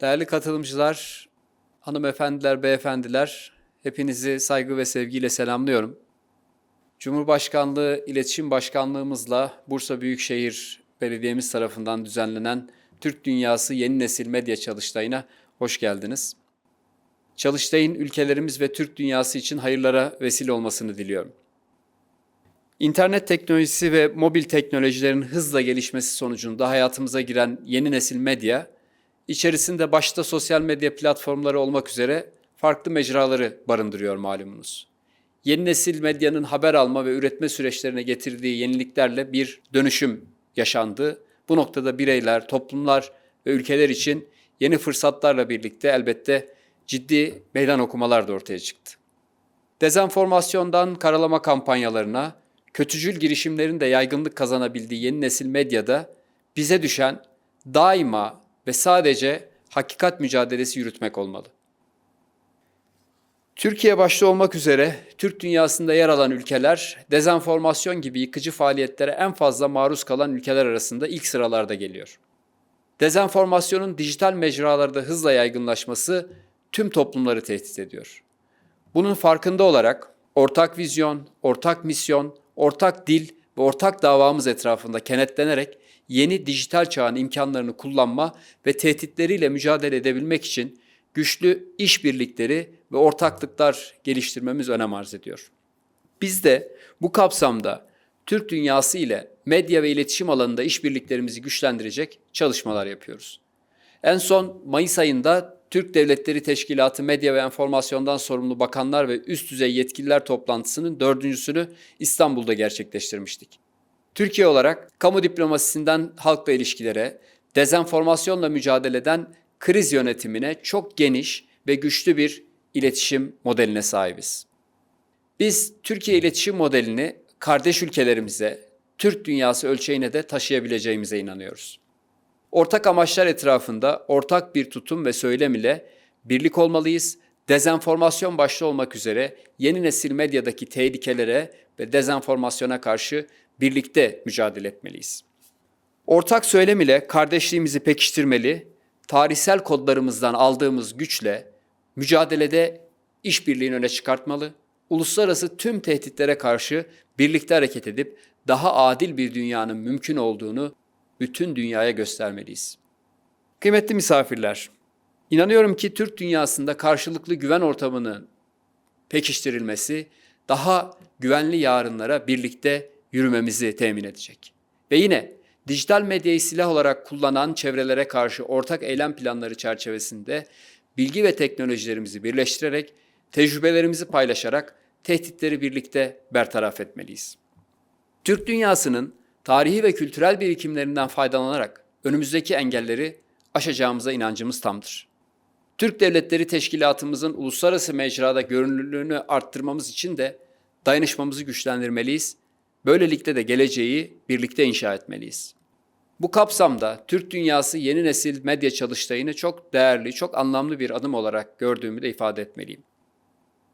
Değerli katılımcılar, hanımefendiler, beyefendiler, hepinizi saygı ve sevgiyle selamlıyorum. Cumhurbaşkanlığı İletişim Başkanlığımızla Bursa Büyükşehir Belediyemiz tarafından düzenlenen Türk Dünyası Yeni Nesil Medya Çalıştayı'na hoş geldiniz. Çalıştay'ın ülkelerimiz ve Türk dünyası için hayırlara vesile olmasını diliyorum. İnternet teknolojisi ve mobil teknolojilerin hızla gelişmesi sonucunda hayatımıza giren yeni nesil medya, içerisinde başta sosyal medya platformları olmak üzere farklı mecraları barındırıyor malumunuz. Yeni nesil medyanın haber alma ve üretme süreçlerine getirdiği yeniliklerle bir dönüşüm yaşandı. Bu noktada bireyler, toplumlar ve ülkeler için yeni fırsatlarla birlikte elbette ciddi meydan okumalar da ortaya çıktı. Dezenformasyondan karalama kampanyalarına, kötücül girişimlerin de yaygınlık kazanabildiği yeni nesil medyada bize düşen daima ve sadece hakikat mücadelesi yürütmek olmalı. Türkiye başta olmak üzere Türk dünyasında yer alan ülkeler dezenformasyon gibi yıkıcı faaliyetlere en fazla maruz kalan ülkeler arasında ilk sıralarda geliyor. Dezenformasyonun dijital mecralarda hızla yaygınlaşması tüm toplumları tehdit ediyor. Bunun farkında olarak ortak vizyon, ortak misyon, ortak dil ve ortak davamız etrafında kenetlenerek yeni dijital çağın imkanlarını kullanma ve tehditleriyle mücadele edebilmek için güçlü işbirlikleri ve ortaklıklar geliştirmemiz önem arz ediyor. Biz de bu kapsamda Türk dünyası ile medya ve iletişim alanında işbirliklerimizi güçlendirecek çalışmalar yapıyoruz. En son Mayıs ayında Türk Devletleri Teşkilatı Medya ve Enformasyondan sorumlu bakanlar ve üst düzey yetkililer toplantısının dördüncüsünü İstanbul'da gerçekleştirmiştik. Türkiye olarak kamu diplomasisinden halkla ilişkilere, dezenformasyonla mücadeleden kriz yönetimine çok geniş ve güçlü bir iletişim modeline sahibiz. Biz Türkiye iletişim modelini kardeş ülkelerimize, Türk dünyası ölçeğine de taşıyabileceğimize inanıyoruz. Ortak amaçlar etrafında ortak bir tutum ve söylem ile birlik olmalıyız. Dezenformasyon başta olmak üzere yeni nesil medyadaki tehlikelere ve dezenformasyona karşı birlikte mücadele etmeliyiz. Ortak söylem ile kardeşliğimizi pekiştirmeli, tarihsel kodlarımızdan aldığımız güçle mücadelede işbirliğini öne çıkartmalı, uluslararası tüm tehditlere karşı birlikte hareket edip daha adil bir dünyanın mümkün olduğunu bütün dünyaya göstermeliyiz. Kıymetli misafirler, inanıyorum ki Türk dünyasında karşılıklı güven ortamının pekiştirilmesi daha güvenli yarınlara birlikte yürümemizi temin edecek. Ve yine dijital medyayı silah olarak kullanan çevrelere karşı ortak eylem planları çerçevesinde bilgi ve teknolojilerimizi birleştirerek, tecrübelerimizi paylaşarak tehditleri birlikte bertaraf etmeliyiz. Türk dünyasının tarihi ve kültürel birikimlerinden faydalanarak önümüzdeki engelleri aşacağımıza inancımız tamdır. Türk Devletleri Teşkilatımızın uluslararası mecrada görünürlüğünü arttırmamız için de dayanışmamızı güçlendirmeliyiz. Böylelikle de geleceği birlikte inşa etmeliyiz. Bu kapsamda Türk dünyası yeni nesil medya çalıştayını çok değerli, çok anlamlı bir adım olarak gördüğümü de ifade etmeliyim.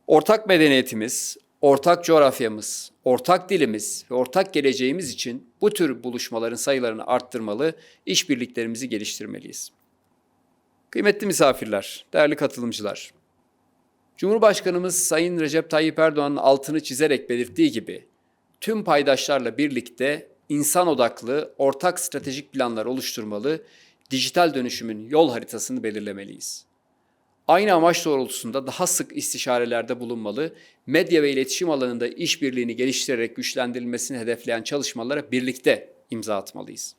Ortak medeniyetimiz, ortak coğrafyamız, ortak dilimiz ve ortak geleceğimiz için bu tür buluşmaların sayılarını arttırmalı, işbirliklerimizi geliştirmeliyiz. Kıymetli misafirler, değerli katılımcılar. Cumhurbaşkanımız Sayın Recep Tayyip Erdoğan'ın altını çizerek belirttiği gibi tüm paydaşlarla birlikte insan odaklı ortak stratejik planlar oluşturmalı, dijital dönüşümün yol haritasını belirlemeliyiz. Aynı amaç doğrultusunda daha sık istişarelerde bulunmalı, medya ve iletişim alanında işbirliğini geliştirerek güçlendirilmesini hedefleyen çalışmalara birlikte imza atmalıyız.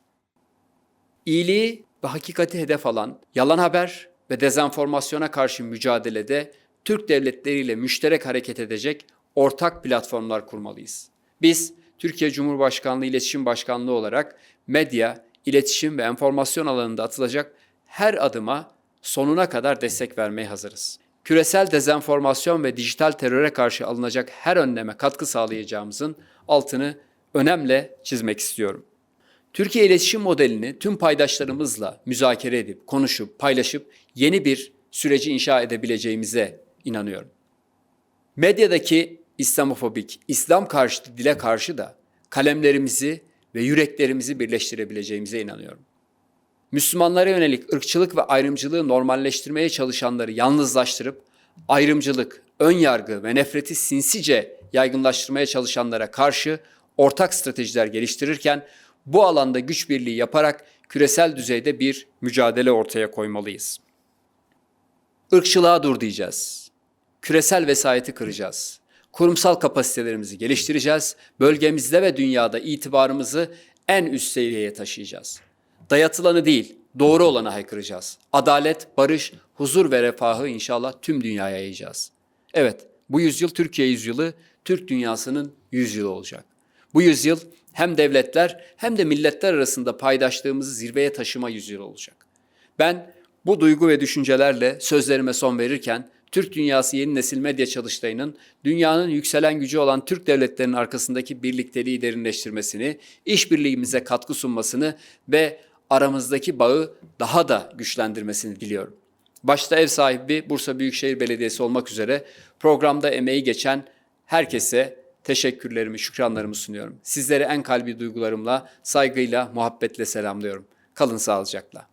İyiliği ve hakikati hedef alan yalan haber ve dezenformasyona karşı mücadelede Türk devletleriyle müşterek hareket edecek ortak platformlar kurmalıyız. Biz Türkiye Cumhurbaşkanlığı İletişim Başkanlığı olarak medya, iletişim ve enformasyon alanında atılacak her adıma sonuna kadar destek vermeye hazırız. Küresel dezenformasyon ve dijital teröre karşı alınacak her önleme katkı sağlayacağımızın altını önemle çizmek istiyorum. Türkiye iletişim modelini tüm paydaşlarımızla müzakere edip, konuşup, paylaşıp yeni bir süreci inşa edebileceğimize inanıyorum. Medyadaki İslamofobik, İslam karşıtı dile karşı da kalemlerimizi ve yüreklerimizi birleştirebileceğimize inanıyorum. Müslümanlara yönelik ırkçılık ve ayrımcılığı normalleştirmeye çalışanları yalnızlaştırıp ayrımcılık, ön yargı ve nefreti sinsice yaygınlaştırmaya çalışanlara karşı ortak stratejiler geliştirirken bu alanda güç birliği yaparak küresel düzeyde bir mücadele ortaya koymalıyız. Irkçılığa dur diyeceğiz. Küresel vesayeti kıracağız. Kurumsal kapasitelerimizi geliştireceğiz. Bölgemizde ve dünyada itibarımızı en üst seviyeye taşıyacağız. Dayatılanı değil, doğru olanı haykıracağız. Adalet, barış, huzur ve refahı inşallah tüm dünyaya yayacağız. Evet, bu yüzyıl Türkiye yüzyılı, Türk dünyasının yüzyılı olacak. Bu yüzyıl hem devletler hem de milletler arasında paydaşlığımızı zirveye taşıma yüzyılı olacak. Ben bu duygu ve düşüncelerle sözlerime son verirken Türk Dünyası Yeni Nesil Medya Çalıştayı'nın dünyanın yükselen gücü olan Türk devletlerinin arkasındaki birlikteliği derinleştirmesini, işbirliğimize katkı sunmasını ve aramızdaki bağı daha da güçlendirmesini diliyorum. Başta ev sahibi Bursa Büyükşehir Belediyesi olmak üzere programda emeği geçen herkese teşekkürlerimi, şükranlarımı sunuyorum. Sizleri en kalbi duygularımla, saygıyla, muhabbetle selamlıyorum. Kalın sağlıcakla.